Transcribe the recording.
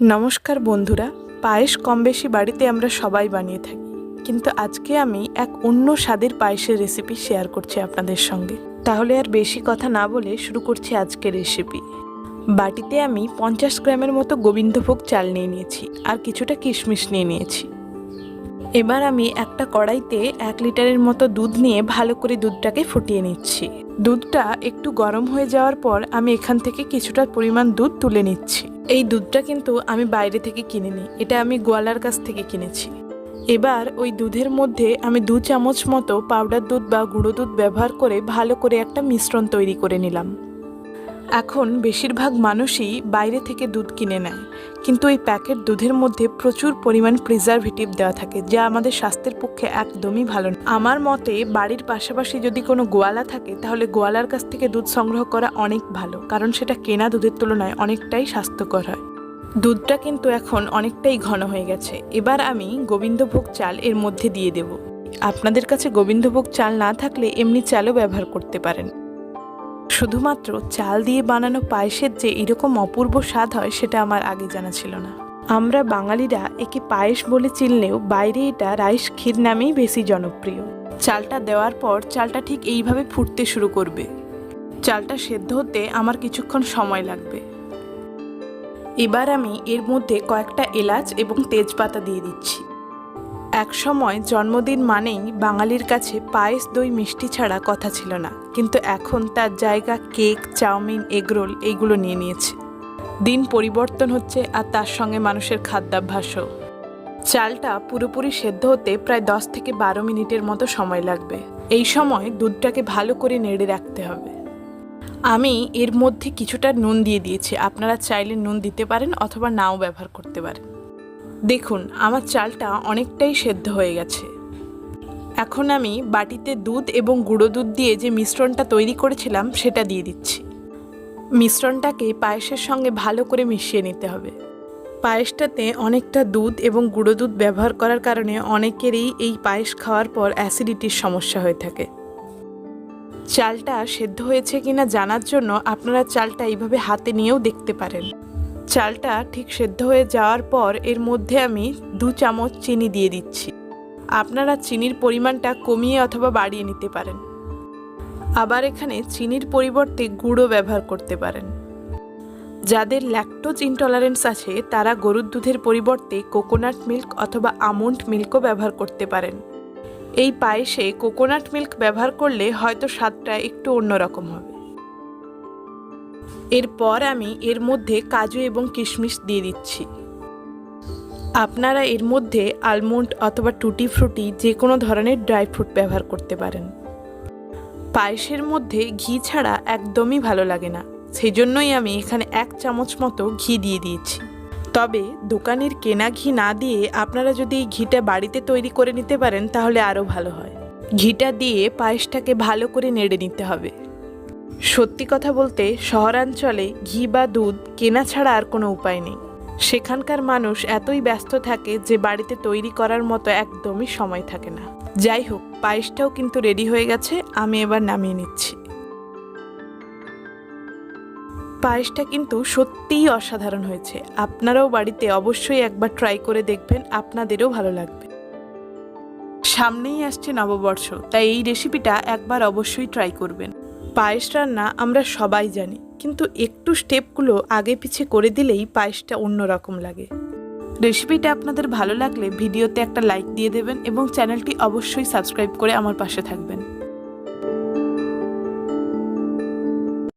নমস্কার বন্ধুরা, পায়েস কম বেশি বাড়িতে আমরা সবাই বানিয়ে থাকি। কিন্তু আজকে আমি এক অন্য স্বাদের পায়েসের রেসিপি শেয়ার করছি আপনাদের সঙ্গে। তাহলে আর বেশি কথা না বলে শুরু করছি আজকের রেসিপি বাটিতে আমি পঞ্চাশ গ্রামের মতো গোবিন্দভোগ চাল নিয়ে নিয়েছি, আর কিছুটা কিশমিশ নিয়ে নিয়েছি। এবার আমি একটা কড়াইতে এক লিটারের মতো দুধ নিয়ে ভালো করে দুধটাকে ফুটিয়ে নিচ্ছি। দুধটা একটু গরম হয়ে যাওয়ার পর আমি এখান থেকে কিছুটা পরিমাণ দুধ তুলে নিচ্ছি। এই দুধটা কিন্তু আমি বাইরে থেকে কিনে নিই এটা আমি গোয়ালার কাছ থেকে কিনেছি। এবার ওই দুধের মধ্যে আমি দু চামচ মতো পাউডার দুধ বা গুঁড়ো দুধ ব্যবহার করে ভালো করে একটা মিশ্রণ তৈরি করে নিলাম। এখন বেশিরভাগ মানুষই বাইরে থেকে দুধ কিনে নেয়। কিন্তু এই প্যাকেট দুধের মধ্যে প্রচুর পরিমাণ প্রিজারভেটিভ দেওয়া থাকে, যা আমাদের স্বাস্থ্যের পক্ষে একদমই ভালো না। আমার মতে, বাড়ির পাশাপাশি যদি কোনো গোয়ালা থাকে, তাহলে গোয়ালার কাছ থেকে দুধ সংগ্রহ করা অনেক ভালো, কারণ সেটা কেনা দুধের তুলনায় অনেকটাই স্বাস্থ্যকর হয়। দুধটা কিন্তু এখন অনেকটাই ঘন হয়ে গেছে। এবার আমি গোবিন্দভোগ চাল এর মধ্যে দিয়ে দেব। আপনাদের কাছে গোবিন্দভোগ চাল না থাকলে এমনি চালও ব্যবহার করতে পারেন। শুধুমাত্র চাল দিয়ে বানানো পায়েসের যে এরকম অপূর্ব স্বাদ হয় সেটা আমার আগে জানা ছিল না। আমরা বাঙালিরা একে পায়েস বলে চিনলেও বাইরে এটা রাইস ক্ষীর নামেই বেশি জনপ্রিয়। চালটা দেওয়ার পর চালটা ঠিক এইভাবে ফুটতে শুরু করবে। চালটা সেদ্ধ হতে আমার কিছুক্ষণ সময় লাগবে। এবার আমি এর মধ্যে কয়েকটা এলাচ এবং তেজপাতা দিয়ে দিচ্ছি। এক সময় জন্মদিন মানেই বাঙালির কাছে পায়েস, দই, মিষ্টি ছাড়া কথা ছিল না। কিন্তু এখন তার জায়গা কেক, চাউমিন এগরোল এইগুলো নিয়ে নিয়েছে। দিন পরিবর্তন হচ্ছে আর তার সঙ্গে মানুষের খাদ্যাভ্যাসও। চালটা পুরোপুরি সেদ্ধ হতে প্রায় দশ থেকে বারো মিনিটের মতো সময় লাগবে। এই সময় দুধটাকে ভালো করে নেড়ে রাখতে হবে। আমি এর মধ্যে কিছুটা নুন দিয়ে দিয়েছি। আপনারা চাইলে নুন দিতে পারেন অথবা নাও ব্যবহার করতে পারেন। দেখুন, আমার চালটা অনেকটাই সেদ্ধ হয়ে গেছে। এখন আমি বাটিতে দুধ এবং গুঁড়ো দুধ দিয়ে যে মিশ্রণটা তৈরি করেছিলাম, সেটা দিয়ে দিচ্ছি। মিশ্রণটাকে পায়েসের সঙ্গে ভালো করে মিশিয়ে নিতে হবে। পায়েসটাতে অনেকটা দুধ এবং গুঁড়ো দুধ ব্যবহার করার কারণে অনেকেরই এই পায়েস খাওয়ার পর অ্যাসিডিটির সমস্যা হয়ে থাকে। চালটা সেদ্ধ হয়েছে কিনা জানার জন্য আপনারা চালটা এইভাবে হাতে নিয়েও দেখতে পারেন। চালটা ঠিক সেদ্ধ হয়ে যাওয়ার পর এর মধ্যে আমি দু চামচ চিনি দিয়ে দিচ্ছি। আপনারা চিনির পরিমাণটা কমিয়ে অথবা বাড়িয়ে নিতে পারেন। আবার এখানে চিনির পরিবর্তে গুঁড়ো ব্যবহার করতে পারেন। যাদের ল্যাকটোজ ইনটলারেন্স আছে, তারা গরুর দুধের পরিবর্তে কোকোনাট মিল্ক অথবা আমন্ড মিল্কও ব্যবহার করতে পারেন। এই পায়েসে কোকোনাট মিল্ক ব্যবহার করলে হয়তো স্বাদটা একটু অন্যরকম হবে। এরপর আমি এর মধ্যে কাজু এবং কিশমিশ দিয়ে দিচ্ছি। আপনারা এর মধ্যে আলমন্ড অথবা টুটি ফ্রুটি যে কোনো ধরনের ড্রাই ফ্রুট ব্যবহার করতে পারেন। পায়েসের মধ্যে ঘি ছাড়া একদমই ভালো লাগে না। সেই জন্যই আমি এখানে এক চামচ মতো ঘি দিয়ে দিয়েছি। তবে দোকানের কেনা ঘি না দিয়ে আপনারা যদি ঘিটা বাড়িতে তৈরি করে নিতে পারেন তাহলে আরও ভালো হয়। ঘিটা দিয়ে পায়েসটাকে ভালো করে নেড়ে নিতে হবে। সত্যি কথা বলতে শহরাঞ্চলে ঘি বা দুধ কেনা ছাড়া আর কোনো উপায় নেই। সেখানকার মানুষ এতই ব্যস্ত থাকে যে বাড়িতে তৈরি করার মতো একদমই সময় থাকে না। যাই হোক, পায়েসটাও কিন্তু রেডি হয়ে গেছে, আমি এবার নামিয়ে নিচ্ছি। পায়েসটা কিন্তু সত্যিই অসাধারণ হয়েছে। আপনারাও বাড়িতে অবশ্যই একবার ট্রাই করে দেখবেন, আপনাদেরও ভালো লাগবে। সামনেই আসছে নববর্ষ, তাই এই রেসিপিটা একবার অবশ্যই ট্রাই করবেন। পায়েস রান্না আমরা সবাই জানি, কিন্তু একটু স্টেপগুলো আগে পিছে করে দিলেই পায়েসটা অন্যরকম লাগে। রেসিপিটা আপনাদের ভালো লাগলে ভিডিওতে একটা লাইক দিয়ে দেবেন এবং চ্যানেলটি অবশ্যই সাবস্ক্রাইব করে আমার পাশে থাকবেন।